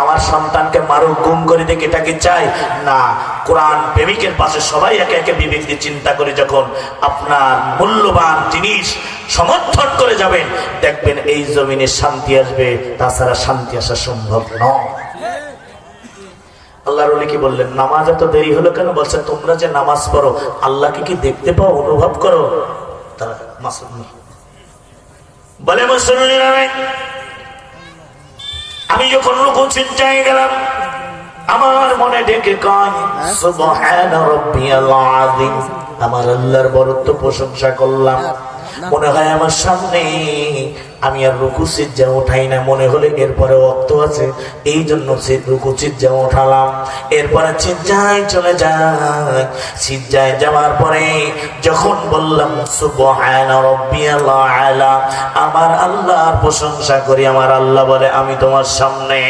আমার সন্তানকে মারুক গুম করে দেখে এটা কি চাই? না। কোরআন প্রেমিকের পাশে সবাই একে একে বিবেক চিন্তা করে যখন আপনার মূল্যবান জিনিস সমর্থন করে যাবেন, দেখবেন এই জমিনে শান্তি আসবে, তাছাড়া শান্তি আসা সম্ভব নয়। আল্লাহর কি বললেন? নামাজ এত দেরি হলো কেন? বলছে, তোমরা যে নামাজ পড়ো, আল্লাহকে কি দেখতে পাও, অনুভব করো? তারা মাসুদ বলে মুসলিম আমি যখন রুকু চিন্তায় গেলাম আমার মনে ডেকে কয় সুবহান রাব্বিয়াল আযীম। আমার আল্লাহর বরত্ব প্রশংসা করলাম। মনে হয় আমার সামনে আমি আর রুকু সিজ্জা উঠাই না, মনে হলে এরপরে অক্ত আছে। এই জন্য রুকু সিজ্জা উঠালাম। এরপরে সিজ্জায় চলে যায়। সিজ্জায় যাওয়ার পরে যখন বললাম আলা আমার আল্লাহর প্রশংসা করি, আমার আল্লাহ বলে, আমি তোমার সামনে।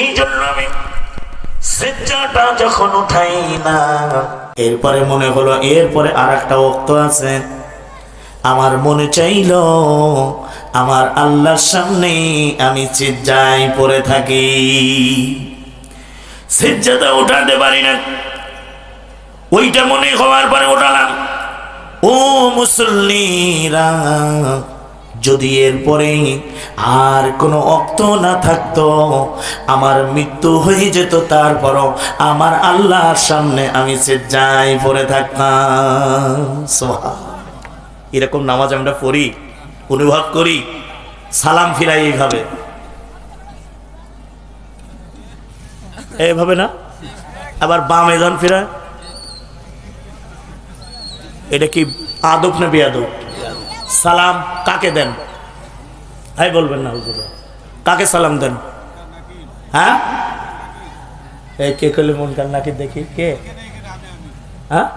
এই জন্য আমি সিজ্জাটা যখন উঠাই না এরপরে মনে হলো, এরপরে আর একটা অক্ত আছে। আমার মনে চাইল, আমার আল্লাহর সামনে আমি সিজ্জায় পড়ে থাকি। সিজ্জাটা উঠাতে পারি না। ওইটা মনে হওয়ার পরে উঠালাম। ও মুসল্লিরা যদি এরপরে আর কোনো অক্ত না থাকতো, আমার মৃত্যু হয়ে যেত, তারপরও আমার আল্লাহর সামনে আমি যাই পড়ে থাকতাম। এরকম নামাজ আমরা পড়ি, অনুভব করি, সালাম ফিরাই এইভাবে। এইভাবে না? আবার বাম এজন ফিরায়? এটা কি আদব না বেয়াদব? সালাম কাকে দেন? তাই বলবেন না হুজুর। কাকে সালাম দেন? হ্যাঁ? এই কে করলে মুনকার নাকির দেখি? কে? হ্যাঁ?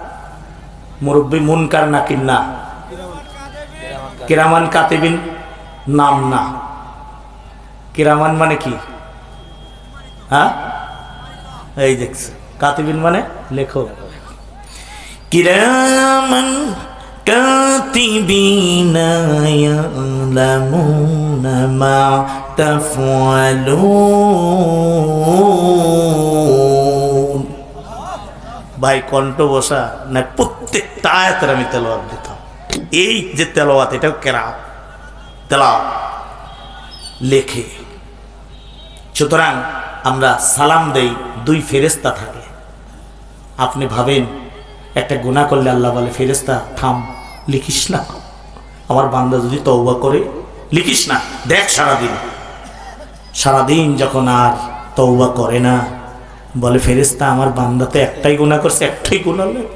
মুরব্বী মুনকার নাকির না। কিরামান কাতিবিন নাম না। কিরামান মানে কি? হ্যাঁ? এই দেখছে। কাতিবিন মানে লেখক। কিরামান كاتبين يعلمون ما تفعلون ভাই কণ্ঠ বসা না প্রত্যেকটা আয়াতের আমি তেলোয়াত দিতাম এই যে তেলোয়াত এটাও কেরা তেলা লেখে সুতরাং আমরা সালাম দেই দুই ফেরেস্তা থাকে আপনি ভাবেন একটা গুণা করলে আল্লাহ বলে ফেরেস্তা থাম লিখিস না। আমার বান্দা যদি তৌবা করে, লিখিস না, দেখ সারাদিন। সারাদিন যখন আর তৌবা করে না, বলে ফেরেস্তা আমার বান্দাতে একটাই গুণা করছে, একটাই গুণা লেখ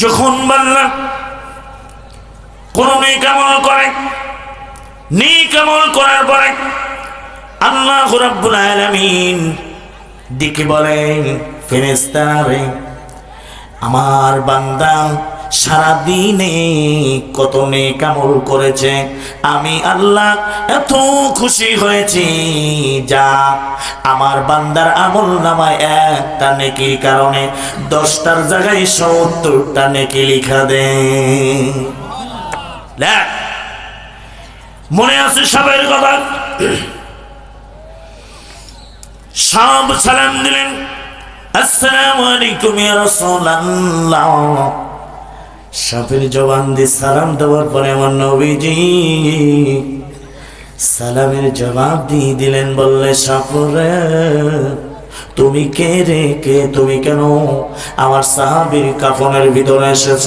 যখন বান্দা কোন নেই কেমন করে নেই কেমন করার পরে আল্লাহ রাব্বুল আলামিন দিকে বলেন ফেরেস্তারে আমার বান্দা সারাদিনে কত কামল করেছে। আমি আল্লাহ এত খুশি হয়েছি। যা আমার বান্দার আমল নামায় একটা নেকির কারণে দশটার জায়গায় সত্তরটা নেকি লিখা দে। মনে আছে সবের কথা? সব সালাম দিলেন। আসসালামু আলাইকুম ইয়া রাসূলুল্লাহ। সাপের জবান দিয়ে সালাম দেওয়ার পরে আমার নবীজি সালামের জবাব দিয়ে দিলেন, বললে সাপরে তুমি কে রে, কে তুমি কেন? আমার সাহাবির কাফনের ভিতরে এসেছ।